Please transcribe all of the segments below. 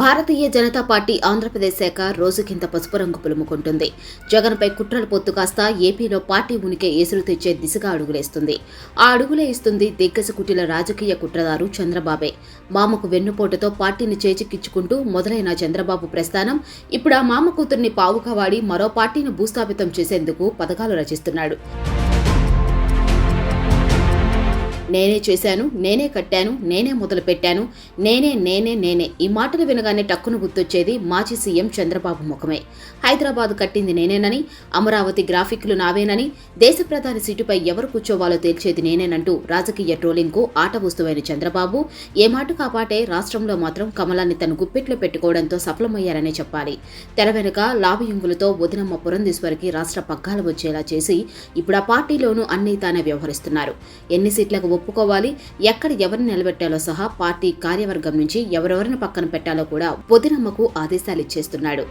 Bharatiya Janata party Andhra Pradesh శాఖ రోజుకింత పసుపు రంగు పులుముకుంటుంది. జగన్పై కుట్రలు పొత్తు కాస్త ఏపీలో పార్టీ ఉనికి ఎసురు తెచ్చే దిశగా అడుగులేస్తుంది. ఆ అడుగులే ఇస్తుంది దిగ్గజ కుటిల రాజకీయ కుట్రదారు చంద్రబాబే. మామకు వెన్నుపోటుతో పార్టీని చేజిక్కించుకుంటూ మొదలైన చంద్రబాబు ప్రస్థానం ఇప్పుడు ఆ మామ కూతుర్ని పావుగా వాడి మరో పార్టీని భూస్థాపితం చేసేందుకు పథకాలు రచిస్తున్నాడు. నేనే చేశాను నేనే కట్టాను నేనే మొదలు పెట్టాను నేనే నేనే నేనే. ఈ మాటలు వినగానే టక్కును గుర్తొచ్చేది మాజీ సీఎం చంద్రబాబు ముఖమే. హైదరాబాద్ కట్టింది నేనేనని అమరావతి గ్రాఫిక్లు నావేనని దేశ ప్రధాని సీటుపై ఎవరు కూర్చోవాలో తేల్చేది నేనేనంటూ రాజకీయ ట్రోలింగ్కు ఆట వస్తువైన చంద్రబాబు ఏ మాట కాపాటే రాష్ట్రంలో మాత్రం కమలాన్ని తన గుప్పెట్లో పెట్టుకోవడంతో సఫలమయ్యారనే చెప్పాలి. తెర వెనుక లాభయుంగులతో వదినమ్మ పురంధేశ్వరికి రాష్ట్ర పగ్గాలు వచ్చేలా చేసి ఇప్పుడు ఆ పార్టీలోనూ అన్నీ తానే వ్యవహరిస్తున్నారు. ఎన్ని సీట్లకు ఒప్పుకోవాలి. ఎక్కడ ఎవరిని నిలబెట్టాలో సహా పార్టీ కార్యవర్గం నుంచి ఎవరెవరిని పక్కన పెట్టాలో కూడా పొదినమ్మకు ఆదేశాలు ఇచ్చేస్తున్నాడు.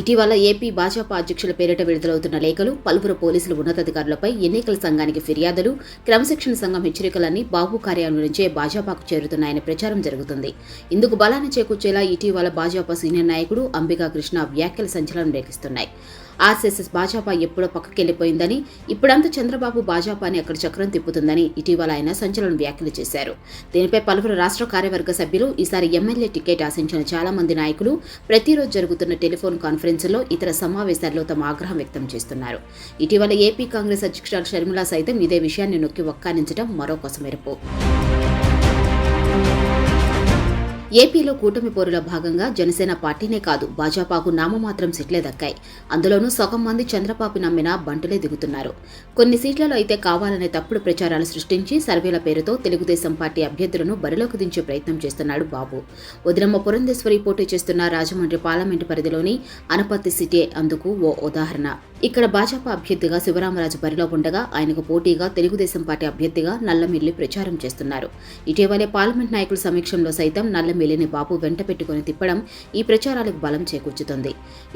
ఇటీవల ఏపీ భాజపా అధ్యక్షుల పేరిట విడుదలవుతున్న లేఖలు పలువురు పోలీసులు ఉన్నతాధికారులపై ఎన్నికల సంఘానికి ఫిర్యాదులు క్రమశిక్షణ సంఘం హెచ్చరికలన్నీ బాబు కార్యాలయం నుంచే భాజపాకు చేరుతున్నాయని ప్రచారం జరుగుతుంది. ఇందుకు బలాన్ని చేకూర్చేలా ఇటీవల భాజపా సీనియర్ నాయకుడు అంబికా కృష్ణ వ్యాఖ్యల సంచలనం రేగిస్తున్నాయి ఆర్ఎస్ఎస్ భాజపా ఎప్పుడో పక్కకెళ్ళిపోయిందని ఇప్పుడంతా చంద్రబాబు భాజపాని అక్కడ చక్రం తిప్పుతుందని ఇటీవల ఆయన సంచలన వ్యాఖ్యలు చేశారు. దీనిపై పలువురు రాష్ట్ర కార్యవర్గ సభ్యులు ఈసారి ఎమ్మెల్యే టికెట్ ఆశించిన చాలా మంది నాయకులు ప్రతిరోజు జరుగుతున్న టెలిఫోన్ కాన్ఫరెన్స్లో ఇతర సమావేశాల్లో తమ ఆగ్రహం వ్యక్తం చేస్తున్నారు. ఇటీవల ఏపీ కాంగ్రెస్ అధ్యక్షురాలు షర్మిల సైతం ఇదే విషయాన్ని నొక్కి ఒక్కానించడం మరో కొసమెరుపు. ఏపీలో కూటమి పోరులో భాగంగా జనసేన పార్టీనే కాదు భాజపాకు నామమాత్రం సీట్లే దక్కాయి. అందులోనూ సగం మంది చంద్రబాబు నమ్మిన బంటులే దిగుతున్నారు. కొన్ని సీట్లలో అయితే కావాలనే తప్పుడు ప్రచారాలు సృష్టించి సర్వేల పేరుతో తెలుగుదేశం పార్టీ అభ్యర్థులను బరిలోకి దించే ప్రయత్నం చేస్తున్నాడు బాబు. వదిలమ్మ పురంధేశ్వరి పోటీ చేస్తున్న రాజమండ్రి పార్లమెంటు పరిధిలోని అనపత్తి సిటీ అందుకు ఓ ఉదాహరణ. ఇక్కడ భాజపా అభ్యర్థిగా శివరామరాజు బరిలో ఉండగా ఆయనకు పోటీగా తెలుగుదేశం పార్టీ అభ్యర్థిగా నల్లమిల్లి ప్రచారం చేస్తున్నారు. ఇటీవలే పార్లమెంట్ నాయకుల సమీక్షంలో సైతం నల్లమిల్లిని బాబు వెంట పెట్టుకుని తిప్పడం ఈ ప్రచారాలకు బలం చేకూర్చుతుంది.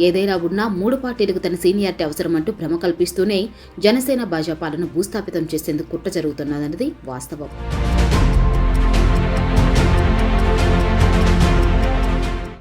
ఏదైనా ఉన్నా మూడు పార్టీలకు తన సీనియారిటీ అవసరమంటూ భ్రమ కల్పిస్తూనే జనసేన భాజపాలను భూస్థాపితం చేసేందుకు కుట్ర జరుగుతున్నదన్నది వాస్తవం.